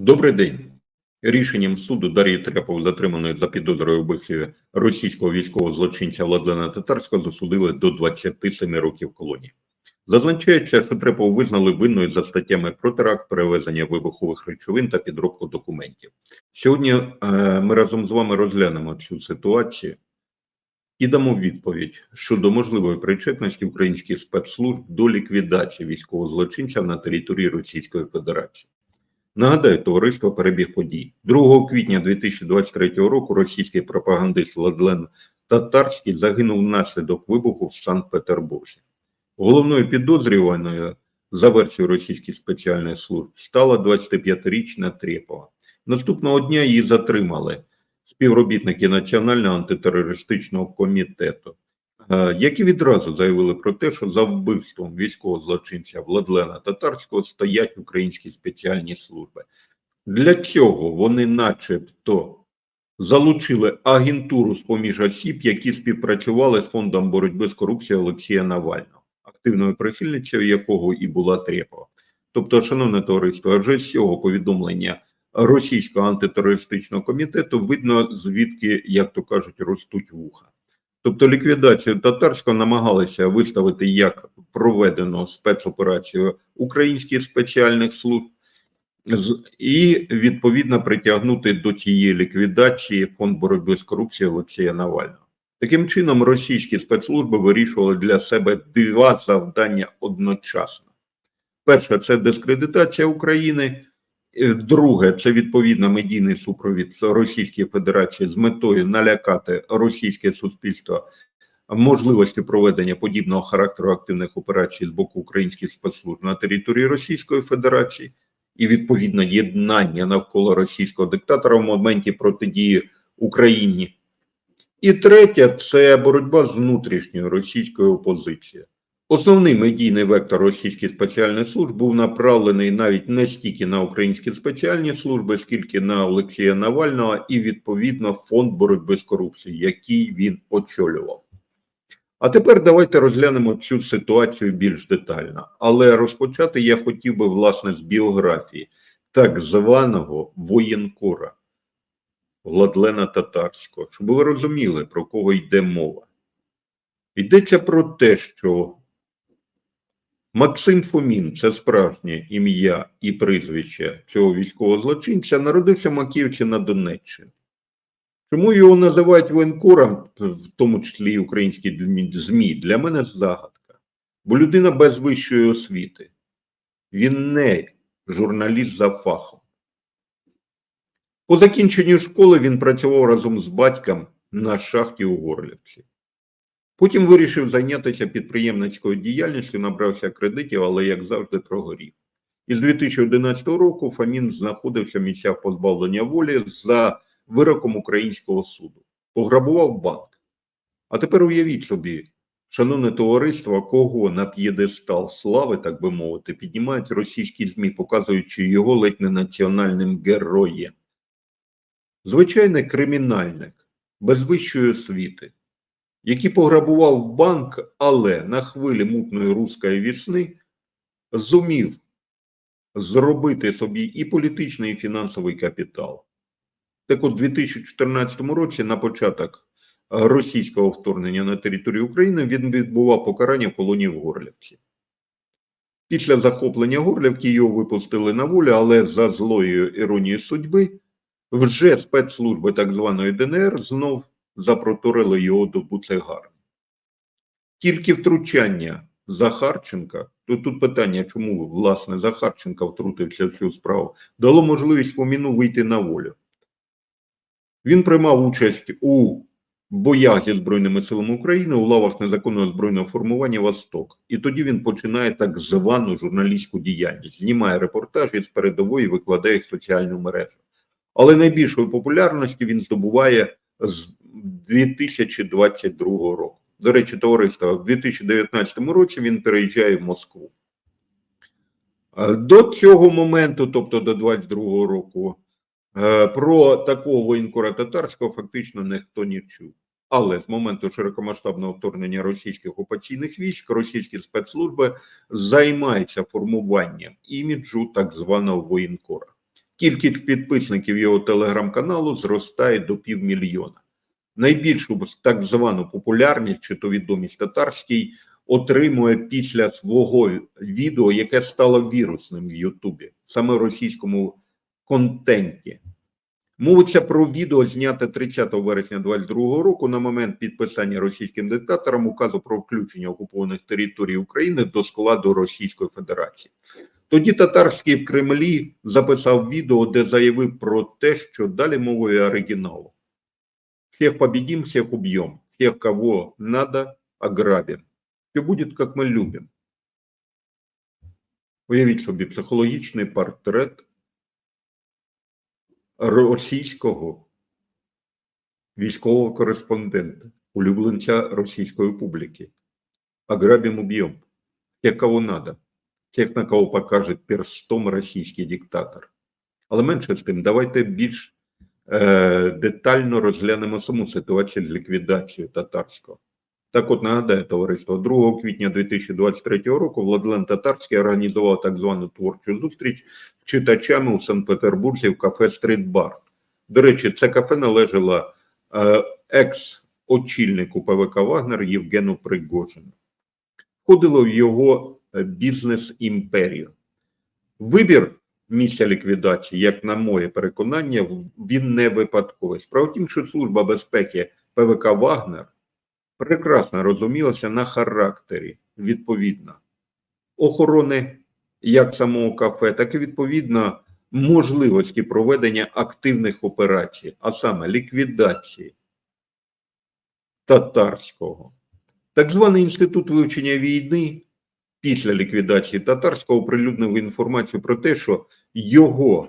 Добрий день. Рішенням суду Дар'ї Тряпов, затриманої за підозрою вбивстві російського військового злочинця Владлена Татарського, засудили до 27 років колонії. Зазначається, що Трепов визнали винною за статтями про теракт, перевезення вибухових речовин та підробку документів. Сьогодні е, ми разом з вами розглянемо цю ситуацію і дамо відповідь щодо можливої причетності українських спецслужб до ліквідації військового злочинця на території Російської Федерації. Нагадаю, товариство перебіг подій. 2 квітня 2023 року російський пропагандист Владлен Татарський загинув внаслідок вибуху в Санкт-Петербурзі. Головною підозрюваною за версією російських спеціальних служб стала 25-річна Трєпова. Наступного дня її затримали співробітники Національного антитерористичного комітету, які відразу заявили про те, що за вбивством військового злочинця Владлена Татарського стоять українські спеціальні служби. Для цього вони, начебто, залучили агентуру з поміж осіб, які співпрацювали з фондом боротьби з корупцією Олексія Навального, активною прихильницею якого і була Трєпова. Тобто, шановне товариство, вже з цього повідомлення російського антитерористичного комітету видно, звідки, як то кажуть, ростуть вуха. Тобто ліквідацію татарського намагалися виставити як проведено спецоперацію українських спеціальних служб і відповідно притягнути до цієї ліквідації фонд боротьби з корупцією Олексія Навального. Таким чином, російські спецслужби вирішували для себе два завдання одночасно. Перше це дискредитація України. Друге, це відповідно медійний супровід Російської Федерації з метою налякати російське суспільство можливості проведення подібного характеру активних операцій з боку українських спецслужб на території Російської Федерації і відповідно єднання навколо російського диктатора в моменті протидії Україні. І третє це боротьба з внутрішньою російською опозицією. Основний медійний вектор російських спеціальних служб був направлений навіть не стільки на українські спеціальні служби, скільки на Олексія Навального і відповідно фонд боротьби з корупцією, який він очолював. А тепер давайте розглянемо цю ситуацію більш детально. Але розпочати я хотів би власне з біографії так званого воєнкора Владлена Татарського, щоб ви розуміли, про кого йде мова. Йдеться про те, що Максим Фомін, це справжнє ім'я і прізвище цього військового злочинця, народився в Макіївці на Донеччині. Чому його називають воєнкором, в тому числі і українські ЗМІ, для мене загадка. Бо людина без вищої освіти. Він не журналіст за фахом. По закінченню школи він працював разом з батьком на шахті у Горлівці. Потім вирішив зайнятися підприємницькою діяльністю, набрався кредитів, але, як завжди, прогорів. Із 2011 року Фомін знаходився в місцях позбавлення волі за вироком українського суду. Пограбував банк. А тепер уявіть собі, шановне товариство, кого на п'єдестал слави, так би мовити, піднімають російські ЗМІ, показуючи його ледь не національним героєм. Звичайний кримінальник без вищої освіти, який пограбував банк, але на хвилі мутної руської вісни зумів зробити собі і політичний, і фінансовий капітал. Так от, у 2014 році, на початок російського вторгнення на територію України, він відбував покарання в колонії в Горлівці. Після захоплення Горлівки його випустили на волю, але за злою іронією судьби вже спецслужби так званої ДНР знов запроторили його до Буцегарни. Тільки втручання Захарченка, то тут питання, чому власне Захарченка втрутився в цю справу, дало можливість Фоміну вийти на волю. Він приймав участь у боях зі Збройними силами України у лавах незаконного збройного формування Восток. І тоді він починає так звану журналістську діяльність, знімає репортажі з передової, викладає їх в соціальну мережу. Але найбільшої популярності він здобуває з 2022 року. До речі, товариство, в 2019 році він переїжджає в Москву. Е, До цього моменту, тобто до 22 року, е, про такого воєнкора татарського фактично ніхто не чув. Але з моменту широкомасштабного вторгнення російських окупаційних військ російські спецслужби займаються формуванням іміджу так званого воєнкора. Кількість підписників його телеграм-каналу зростає до півмільйона. Найбільшу так звану популярність чи то відомість татарський отримує після свого відео, яке стало вірусним в Ютубі, саме в російському контенті. Мовиться про відео, зняте 30 вересня 2022 року на момент підписання російським диктатором указу про включення окупованих територій України до складу Російської Федерації. Тоді татарський в Кремлі записав відео, де заявив про те, що далі мовою оригіналу. Всех победим, всех убьем, всех, кого надо, ограбим. Все будет, как мы любим. Уявіть собі психологічний портрет російського військового кореспондента, улюбленця російської публіки. Ограбим, убьем. Всех, кого надо. Всех, на кого покаже перстом російський диктатор. Але менше з тим, давайте більш детально розглянемо саму ситуацію з ліквідацією татарського. Так от нагадаю, товариство, 2 квітня 2023 року Владлен Татарський організував так звану творчу зустріч з читачами у Санкт-Петербурзі в кафе Стріт Бар. До речі, це кафе належало е, екс-очільнику ПВК Вагнер Євгену Пригожину. Входило в його е, бізнес-імперію. Вибір місця ліквідації, як на моє переконання, він не випадковий. Справа в тім, що Служба безпеки ПВК Вагнер прекрасно розумілася на характері відповідно охорони як самого кафе, так і відповідно можливості проведення активних операцій, а саме ліквідації татарського. Так званий інститут вивчення війни після ліквідації татарського оприлюднив інформацію про те, що його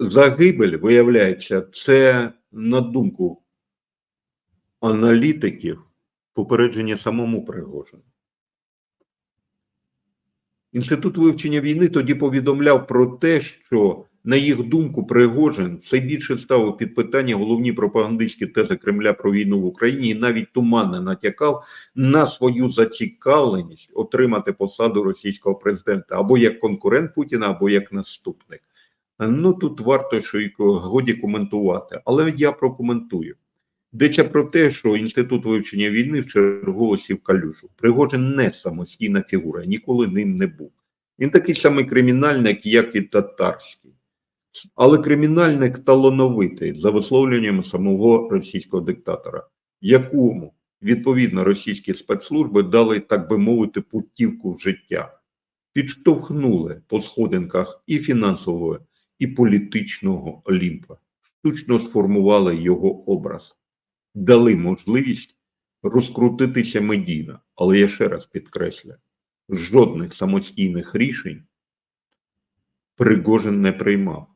загибель, виявляється, це на думку аналітиків попередження самому Пригожину. Інститут вивчення війни тоді повідомляв про те, що, на їх думку, Пригожин все більше ставив під питання головні пропагандистські тези Кремля про війну в Україні і навіть туманно натякав на свою зацікавленість отримати посаду російського президента або як конкурент Путіна, або як наступник. Ну тут варто що й годі коментувати, але я прокоментую. Йдеться про те, що інститут вивчення війни в чергово сів калюжу. Пригожин не самостійна фігура, ніколи ним не був. Він такий самий кримінальник, як і татарський, але кримінальник талановитий за висловлюванням самого російського диктатора, якому відповідно російські спецслужби дали, так би мовити, путівку в життя, підштовхнули по сходинках і фінансового, і політичного олімпа, штучно сформували його образ дали можливість розкрутитися медійно. Але я ще раз підкреслю, жодних самостійних рішень Пригожин не приймав.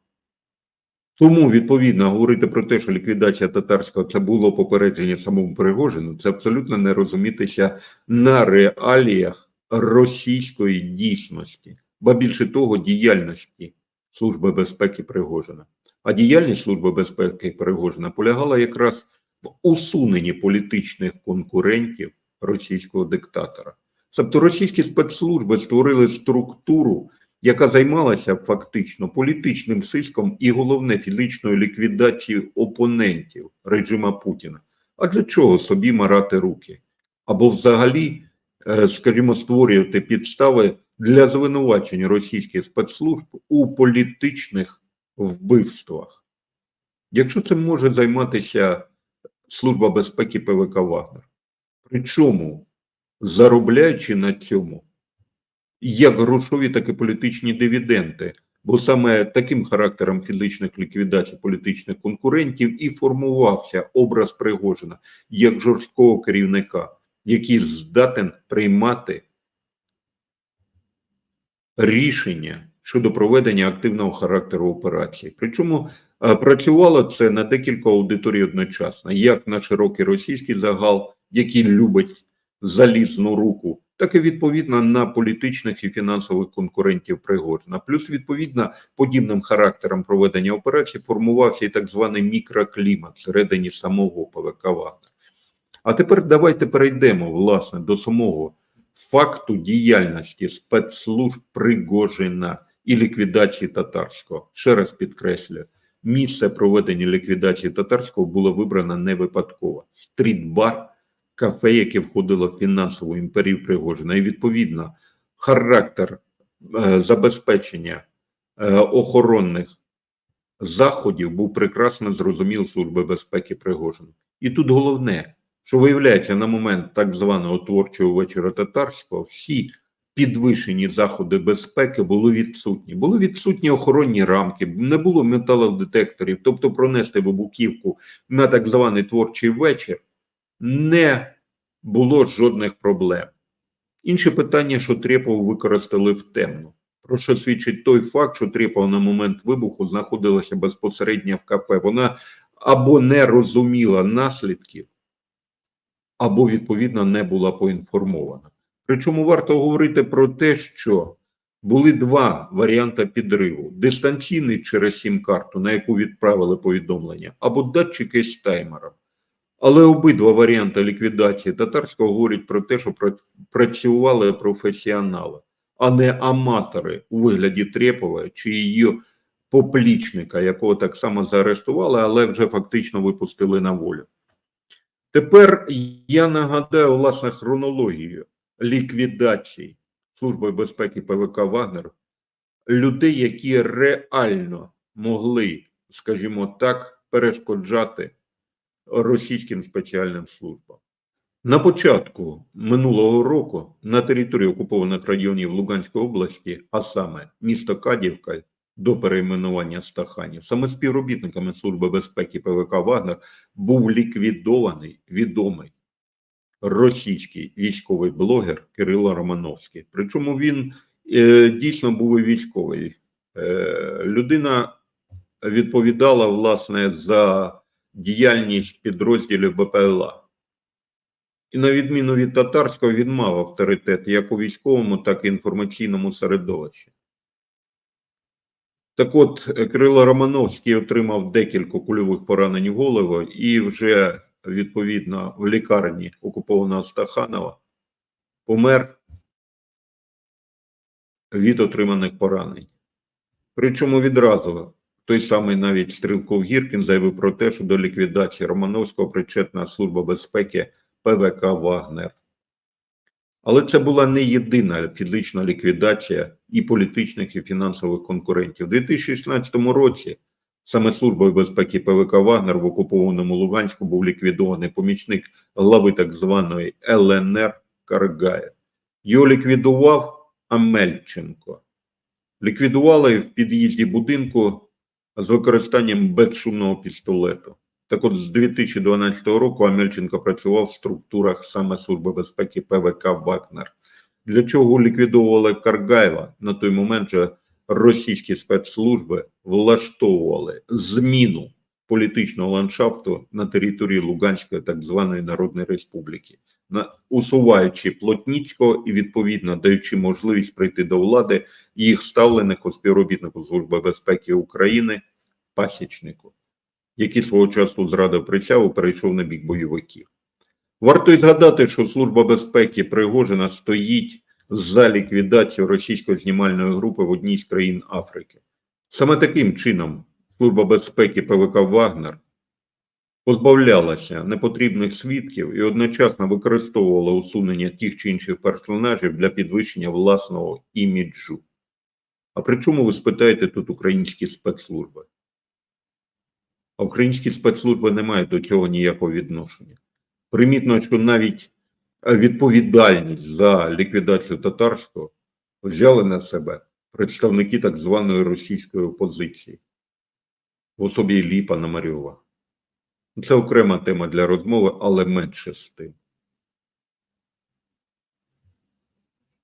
Тому, відповідно, говорити про те, що ліквідація татарського це було попередження самому Пригожину, це абсолютно не розумітися на реаліях російської дійсності, ба більше того, діяльності Служби безпеки Пригожина. А діяльність Служби безпеки Пригожина полягала якраз в усуненні політичних конкурентів російського диктатора. Тобто російські спецслужби створили структуру, яка займалася фактично політичним сиском і головне фізичною ліквідацією опонентів режима Путіна. А для чого собі марати руки? Або взагалі, е, скажімо, створювати підстави для звинувачення російських спецслужб у політичних вбивствах. Якщо це може займатися Служба безпеки ПВК Вагнер. Причому заробляючи на цьому як грошові, так і політичні дивіденди, бо саме таким характером фізичних ліквідацій політичних конкурентів і формувався образ Пригожина як жорсткого керівника, який здатен приймати рішення щодо проведення активного характеру операції. Причому е, працювало це на декілька аудиторій одночасно, як на широкий російський загал, який любить залізну руку, так і відповідно на політичних і фінансових конкурентів Пригожина. Плюс, відповідно, подібним характером проведення операції формувався і так званий мікроклімат всередині самого ПВК Вагнер. А тепер давайте перейдемо власне до самого факту діяльності спецслужб Пригожина і ліквідації татарського. Ще раз підкреслюю, місце проведення ліквідації татарського було вибрано не випадково. Стріт-бар, кафе, яке входило в фінансову імперію Пригожина, і відповідно характер е, забезпечення е, охоронних заходів був прекрасно зрозумів Служби безпеки Пригожина. І тут головне, що виявляється на момент так званого творчого вечора татарського, всі підвищені заходи безпеки були відсутні. Були відсутні охоронні рамки, не було металодетекторів, тобто пронести вибухівку на так званий творчий вечір не було жодних проблем. Інше питання, що Трєпову використали в темну. Про що свідчить той факт, що Трєпова на момент вибуху знаходилася безпосередньо в кафе. Вона або не розуміла наслідків, або відповідно не була поінформована. Причому варто говорити про те, що були два варіанти підриву: дистанційний через сім-карту, на яку відправили повідомлення, або датчики з таймером. Але обидва варіанти ліквідації татарського говорять про те, що працювали професіонали, а не аматори у вигляді Трєпова чи її поплічника, якого так само заарештували, але вже фактично випустили на волю. Тепер я нагадаю власне хронологію ліквідації Служби безпеки ПВК Вагнер людей, які реально могли, скажімо так, перешкоджати російським спеціальним службам. На початку минулого року на території окупованих районів Луганської області, а саме місто Кадівка до перейменування Стаханів, саме співробітниками Служби безпеки ПВК Вагнер був ліквідований відомий російський військовий блогер Кирило Романовський. Причому він е, дійсно був військовий. Е, людина відповідала власне за діяльність підрозділів БПЛА. І на відміну від татарського, він мав авторитет як у військовому, так і інформаційному середовищі. Так от, Кирило Романовський отримав декілька кульових поранень в голову і вже відповідно в лікарні окупованого Стаханова помер від отриманих поранень. Причому відразу той самий навіть Стрілков Гіркін заявив про те, що до ліквідації Романовського причетна Служба безпеки ПВК Вагнер. Але це була не єдина фізична ліквідація і політичних, і фінансових конкурентів. У 2016 році саме Службою безпеки ПВК Вагнер в окупованому Луганську був ліквідований помічник глави так званої ЛНР Каргаєв. Його ліквідував Амельченко. Ліквідували в під'їзді будинку з використанням безшумного пістолету. Так от з 2012 року Амельченко працював в структурах саме Служби безпеки ПВК Вагнер. Для чого ліквідовували Каргаєва? На той момент же російські спецслужби влаштовували зміну політичного ландшафту на території Луганської так званої Народної Республіки, усуваючи Плотніцького і відповідно даючи можливість прийти до влади їх ставленику співробітнику Служби безпеки України Пасічнику який свого часу зрадив присягу, перейшов на бік бойовиків. Варто й згадати, що Служба безпеки Пригожина стоїть за ліквідацію російської знімальної групи в одній з країн Африки. Саме таким чином Служба безпеки ПВК Вагнер позбавлялася непотрібних свідків і одночасно використовувала усунення тих чи інших персонажів для підвищення власного іміджу. А при чому ви спитаєте тут українські спецслужби? А українські спецслужби не мають до цього ніякого відношення. Примітно, що навіть е, відповідальність за ліквідацію татарського взяли на себе представники так званої російської опозиції в особі Іллі Пономарьова. Це окрема тема для розмови, але менше з тим.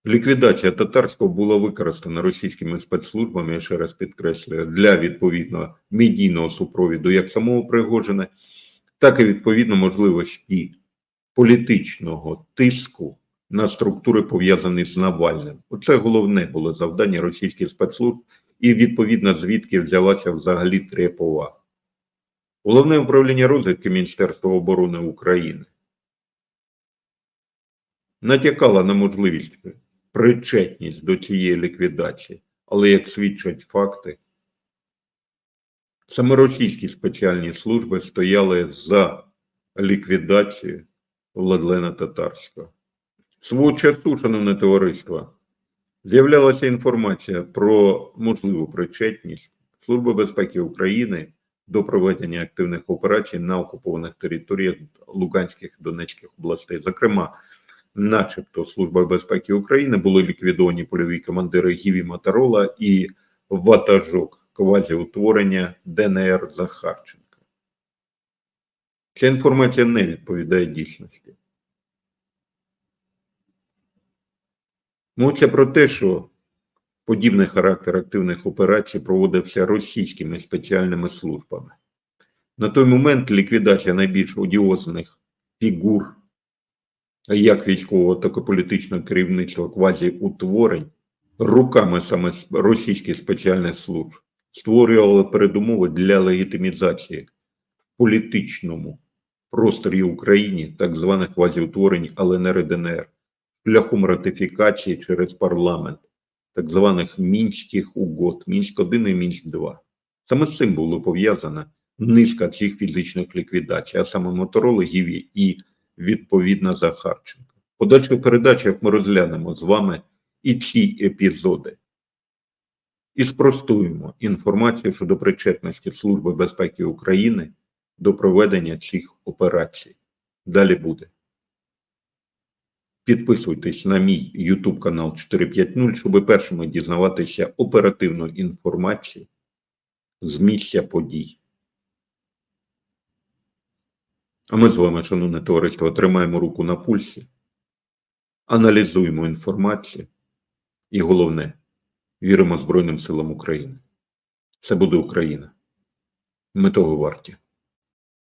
Ліквідація татарського була використана російськими спецслужбами, я ще раз підкреслюю, для відповідного медійного супровіду як самого Пригожина, так і відповідно можливості політичного тиску на структури, пов'язані з Навальним. Оце головне було завдання російських спецслужб, і відповідно звідки взялася взагалі Трепова. Головне управління розвідки Міністерства оборони України натякало на можливість причетність до цієї ліквідації, Але як свідчать факти, саме російські спеціальні служби стояли за ліквідацією Владлена Татарського. Свого часу, шановне товариство, з'являлася інформація про можливу причетність Служби безпеки України до проведення активних операцій на окупованих територіях Луганських Донецьких областей. Зокрема, начебто Служба безпеки України були ліквідовані польові командири Гіві Моторола і ватажок квазіутворення ДНР Захарченка. Ця інформація не відповідає дійсності. Мовиться про те, що подібний характер активних операцій проводився російськими спеціальними службами. На той момент ліквідація найбільш одіозних фігур як військового, так і політичного керівництва квазіутворень руками саме російських спеціальних служб створювала передумови для легітимізації в політичному просторі України так званих квазіутворень ЛНР і ДНР шляхом ратифікації через парламент так званих мінських угод Мінськ 1 і Мінськ 2 Саме з цим було пов'язана низка цих фізичних ліквідацій, а саме моторологів і відповідно Захарченка. В подальших передачах ми розглянемо з вами і ці епізоди і спростуємо інформацію щодо причетності Служби безпеки України до проведення цих операцій. Далі буде. Підписуйтесь на мій YouTube канал 450, щоб першими дізнаватися оперативну інформацію з місця подій. А ми з вами, шановне товариство, тримаємо руку на пульсі, аналізуємо інформацію і головне, віримо Збройним силам України. Це буде Україна. Ми того варті.